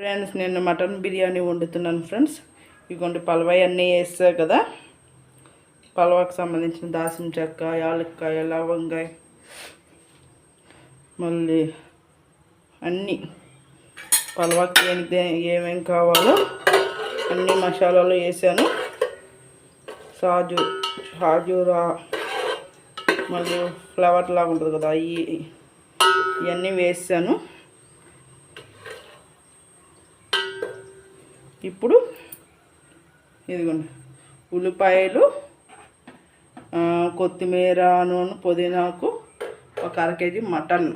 Friends నేను mutton biryani వండుతున్నాను friends. ఇదిగోండి పలవాయి అన్నీ వేస్తా కదా. పలవాకు సంబంధించిన దాసం చెక్క యాలక్కాయ లవంగాయ మళ్ళీ అన్నీ. పలవాకి ఏమేమి ఏమేం కావాలో అన్ని మసాలాలు వేసాను. సాజు సాజూరా మళ్ళీ ఫ్లవర్ లాగా ఉంటుంది కదా అవి ఇవన్నీ వేసాను. ఇప్పుడు ఇదిగోండి. ఉల్లిపాయలు కొత్తిమీర నూనె పుదీనాకు ఒక అర కేజీ మటన్.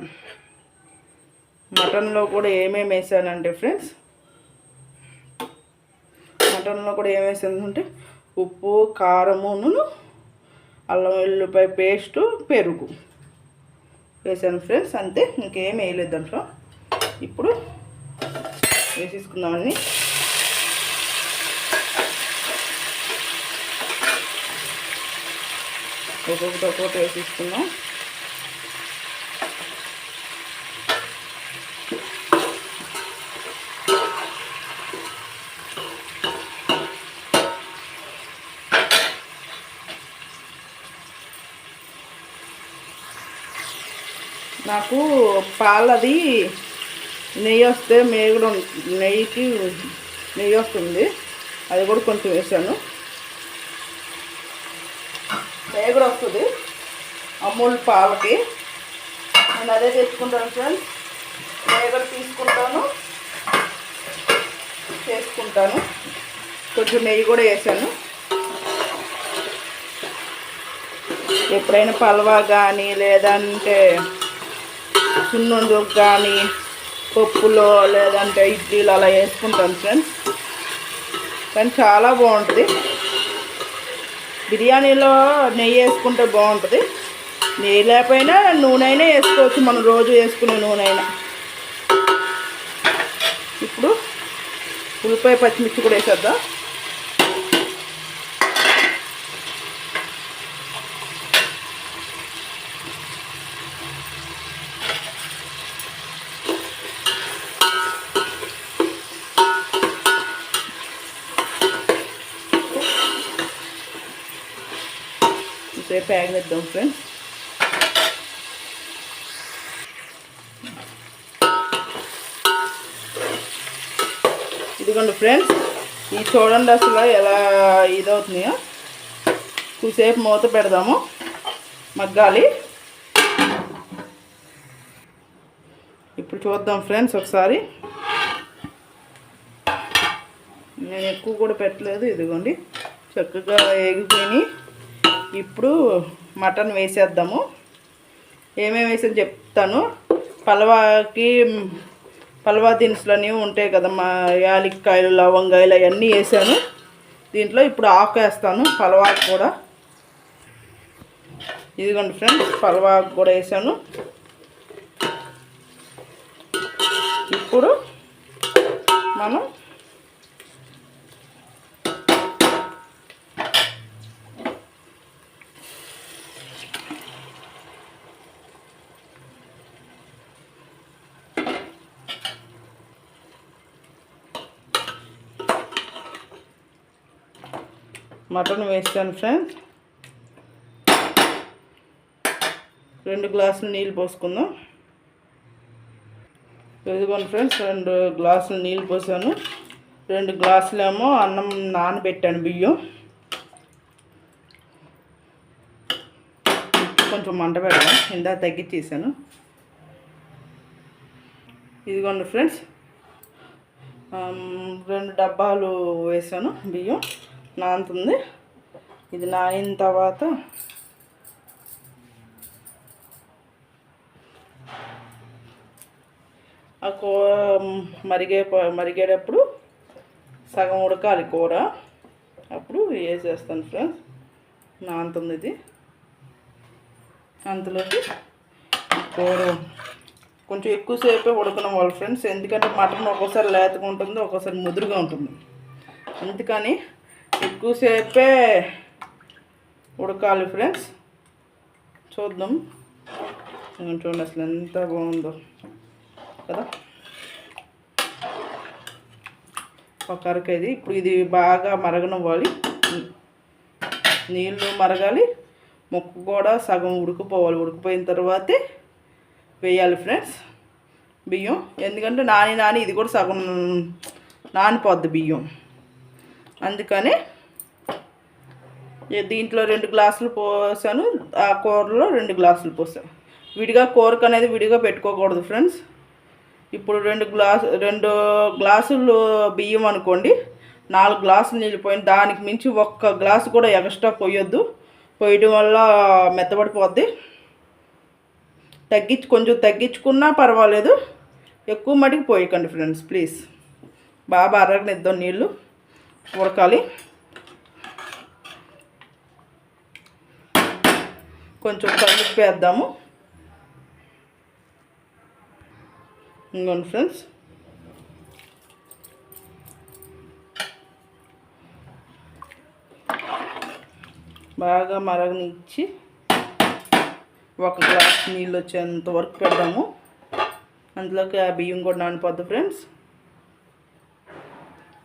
మటన్లో కూడా ఏమేమి వేసానంటే ఫ్రెండ్స్ మటన్లో కూడా ఏం వేసానంటే ఉప్పు కారమును అల్లం వెల్లుల్లిపాయ పేస్టు పెరుగు వేసాను ఫ్రెండ్స్. అంతే ఇంకేం వేయలేదు దాంట్లో. ఇప్పుడు వేసేసుకుందామని ఒక్కొక్కటి ఒక్కొక్కటి వేసేసుకుందాం. నాకు పాలది నెయ్యి వస్తే మేగుడు నెయ్యికి నెయ్యి వస్తుంది. అది కూడా కొంచెం వేసాను. నెయ్యి కూడా వస్తుంది. అమూల్ పాలకి. నేను అదే తెచ్చుకుంటాను ఫ్రెండ్స్. నెయ్యి కూడా తీసుకుంటాను. చేసుకుంటాను. కొంచెం నెయ్యి కూడా వేసాను. ఎప్పుడైనా పల్వా కానీ లేదంటే సున్నుండు కానీ పప్పులో లేదంటే ఇడ్లీలు అలా వేసుకుంటాను ఫ్రెండ్స్. కానీ చాలా బాగుంటుంది. బిర్యానీలో నెయ్యి వేసుకుంటే బాగుంటుంది. నెయ్యి లేకపోయినా నూనె అయినా వేసుకోవచ్చు మనం రోజు వేసుకునే నూనె అయినా ఇప్పుడు ఉల్లిపాయ పచ్చిమిర్చి కూడా వేసేద్దాం. సేపు ఆగనిద్దాం ఫ్రెండ్స్ ఇదిగోండి ఫ్రెండ్స్ ఇది చూడండి అసలు ఎలా ఇదవుతున్నాయో. కొద్దిసేపు మూత పెడదాము. మగ్గాలి. ఇప్పుడు చూద్దాం ఫ్రెండ్స్ ఒకసారి. నేను ఎక్కువ కూడా పెట్టలేదు ఇదిగోండి. చక్కగా ఎగిపోయినాయి ఇప్పుడు మటన్ వేసేద్దాము. ఏమేమి వేసాను చెప్తాను. పలవాకి పలవా దినుసులు అనేవి ఉంటాయి కదా మా యాలక్కాయలు లవంగాయలు అవన్నీ వేసాను. దీంట్లో ఇప్పుడు ఆకు వేస్తాను పలవాకు కూడా. ఇదిగోండి ఫ్రెండ్స్ పలవాకు కూడా వేసాను. ఇప్పుడు మనం మటన్ వేస్తాను ఫ్రెండ్స్. రెండు గ్లాసులు నీళ్ళు పోసుకుందాం. ఇదిగోండి ఫ్రెండ్స్ రెండు గ్లాసులు నీళ్ళు పోసాను. రెండు గ్లాసులేమో అన్నం నానబెట్టాను బియ్యం. కొంచెం మంట పెడదాం ఇందా తగ్గించేసాను. ఇదిగోండి ఫ్రెండ్స్ రెండు డబ్బాలు వేసాను బియ్యం. నానుతుంది ఇది నానిన తర్వాత ఆ కూర మరిగే మరిగేటప్పుడు సగం ఉడకాలి కూర. అప్పుడు వేసేస్తాను ఫ్రెండ్స్. నానుతుంది ఇది. అంతలోకి కూర. కొంచెం ఎక్కువసేపే ఉడకడం వాళ్ళు ఫ్రెండ్స్ ఎందుకంటే మటన్ ఒక్కోసారి లేతగా ఉంటుంది ఒక్కోసారి ముదురుగా ఉంటుంది. అందుకని ఎక్కువసేపే ఉడకాలి ఫ్రెండ్స్. చూద్దాం. చూడండి అసలు ఎంత బాగుందో. కదా? ఒక అరకేది ఇప్పుడు ఇది బాగా మరగనివ్వాలి. నీళ్ళు మరగాలి. ముక్కు కూడా సగం ఉడికిపోవాలి. ఉడికిపోయిన తర్వాతే వేయాలి ఫ్రెండ్స్. బియ్యం. ఎందుకంటే నాని నాని ఇది కూడా సగం నానిపోద్ది బియ్యం. అందుకని దీంట్లో రెండు గ్లాసులు పోసాను ఆ కూరలో రెండు గ్లాసులు పోసాను. విడిగా కూరకు అనేది విడిగా పెట్టుకోకూడదు ఫ్రెండ్స్. ఇప్పుడు రెండు గ్లాసు రెండు గ్లాసులు బియ్యం అనుకోండి నాలుగు గ్లాసులు నీళ్ళు పోయిన దానికి మించి ఒక్క గ్లాసు కూడా ఎక్స్ట్రా పోయొద్దు. పోయడం వల్ల మెత్తబడిపోద్ది. తగ్గించి కొంచెం తగ్గించుకున్నా పర్వాలేదు. ఎక్కువ మటుకు పోయకండి ఫ్రెండ్స్ ప్లీజ్. బాగా అరగనిద్దాం నీళ్ళు. ఉడకాలి. కొంచెం కలిపేద్దాము. ఇంకోండి ఫ్రెండ్స్. బాగా మరగనిచ్చి ఒక గ్లాస్ నీళ్ళు వచ్చేంత వరకు పెడదాము. అందులోకి ఆ బియ్యం కూడా నానిపోద్ది ఫ్రెండ్స్.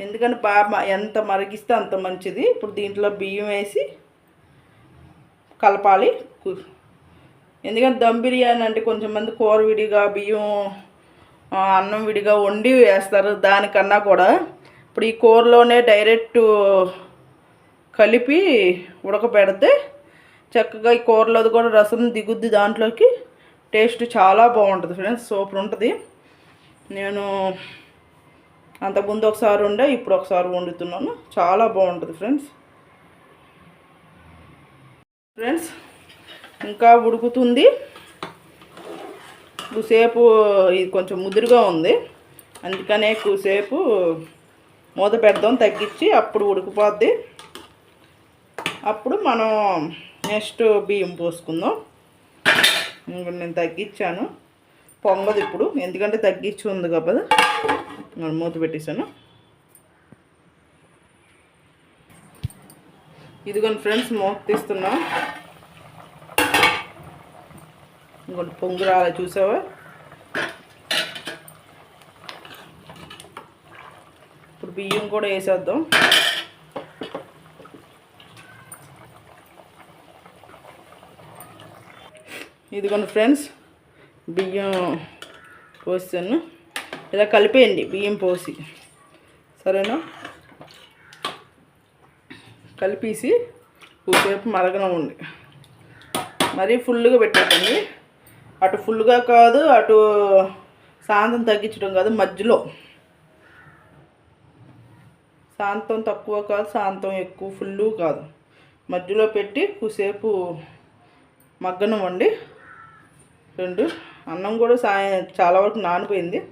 ఎందుకంటే బాగా ఎంత మరిగిస్తే అంత మంచిది. ఇప్పుడు దీంట్లో బియ్యం వేసి కలపాలి. ఎందుకంటే దమ్ బిర్యానీ అంటే కొంచెం మంది కూర విడిగా బియ్యం అన్నం విడిగా వండి వేస్తారు. దానికన్నా కూడా ఇప్పుడు ఈ కూరలోనే డైరెక్ట్ కలిపి ఉడకబెడితే చక్కగా ఈ కూరలోది కూడా రసం దిగుద్ది దాంట్లోకి. టేస్ట్ చాలా బాగుంటుంది ఫ్రెండ్స్. సూపర్ ఉంటుంది. నేను అంతకుముందు ఒకసారి ఉండే ఇప్పుడు ఒకసారి వండుతున్నాను. చాలా బాగుంటుంది ఫ్రెండ్స్. ఫ్రెండ్స్ ఇంకా ఉడుకుతుంది. కూసేపు ఇది కొంచెం ముదురుగా ఉంది. అందుకనే కూసేపు మూత పెడదాం తగ్గించి అప్పుడు ఉడికిపోద్ది. అప్పుడు మనం నెక్స్ట్ బియ్యం పోసుకుందాం. ఇంకా నేను తగ్గించాను. పొంగదు ఇప్పుడు. ఎందుకంటే తగ్గించి ఉంది కాబట్టి నేను మూత పెట్టేశాను. ఇదిగోండి ఫ్రెండ్స్ మూత తీస్తున్నా. ఇంకోటి పొంగు రాలే చూసావా? ఇప్పుడు బియ్యం కూడా వేసేద్దాం. ఇదిగోండి ఫ్రెండ్స్ బియ్యం పోసాను ఇలా కలిపేయండి బియ్యం పోసి. సరేనా? కలిపేసి కూసేపు మరగనివ్వండి. మరీ ఫుల్గా పెట్టకండి. అటు ఫుల్గా కాదు అటు శాంతం తగ్గించడం కాదు మధ్యలో. శాంతం తక్కువ కాదు శాంతం ఎక్కువ ఫుల్ కాదు. మధ్యలో పెట్టి కూసేపు మగ్గనివ్వండి. రెండు. అన్నం కూడా సాయం చాలా వరకు నానిపోయింది.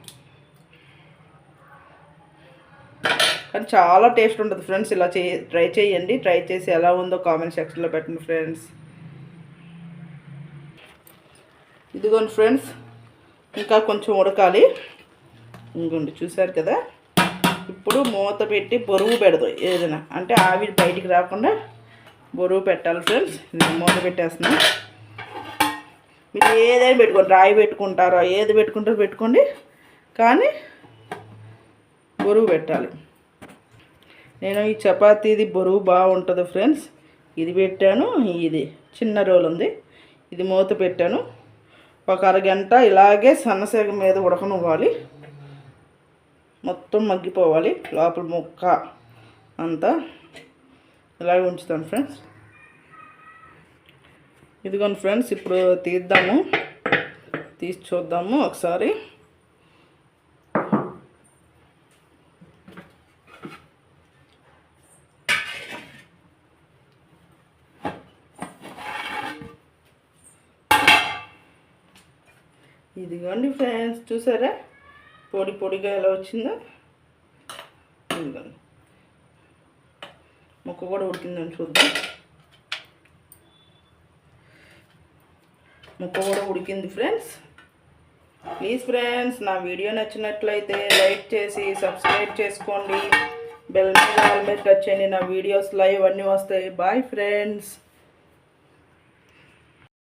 కానీ చాలా టేస్ట్ ఉంటుంది ఫ్రెండ్స్ ఇలా చే ట్రై చేయండి. ట్రై చేసి ఎలా ఉందో కామెంట్ సెక్షన్లో పెట్టండి ఫ్రెండ్స్. ఇదిగోండి ఫ్రెండ్స్ ఇంకా కొంచెం ఉడకాలి. ఇంకోండి చూసారు కదా? ఇప్పుడు మూత పెట్టి బరువు పెడదు ఏదైనా. అంటే ఆవిరి బయటికి రాకుండా బరువు పెట్టాలి ఫ్రెండ్స్. మూత పెట్టేస్తున్నాను మీరు ఏదైనా పెట్టుకోండి రాయి పెట్టుకుంటారో ఏది పెట్టుకుంటారో పెట్టుకోండి. కానీ బరువు పెట్టాలి. నేను ఈ చపాతీది బరువు బాగుంటుంది ఫ్రెండ్స్. ఇది పెట్టాను ఇది చిన్న రోల్ ఉంది. ఇది మూత పెట్టాను. ఒక అరగంట ఇలాగే సన్నసేగ మీద ఉడకనివ్వాలి. మొత్తం మగ్గిపోవాలి. లోపల ముక్క అంతా ఇలాగే ఉంచుతాను ఫ్రెండ్స్. ఇదిగోండి ఫ్రెండ్స్ ఇప్పుడు తీద్దాము. తీసి చూద్దాము ఒకసారి. ఇదిగోండి ఫ్రెండ్స్ చూసారా? పొడి పొడిగా ఎలా వచ్చిందో? ఇదిగోండి. ముక్క కూడా ఉడికిందని చూద్దాం. ముక్క కూడా ఉడికింది ఫ్రెండ్స్. ప్లీజ్ ఫ్రెండ్స్ నా వీడియో నచ్చినట్లయితే లైక్ చేసి సబ్స్క్రైబ్ చేసుకోండి. బెల్ మీద ఆల్ మీద టచ్ చేయండి నా వీడియోస్ లైవ్ అన్నీ వస్తాయి. Bye friends.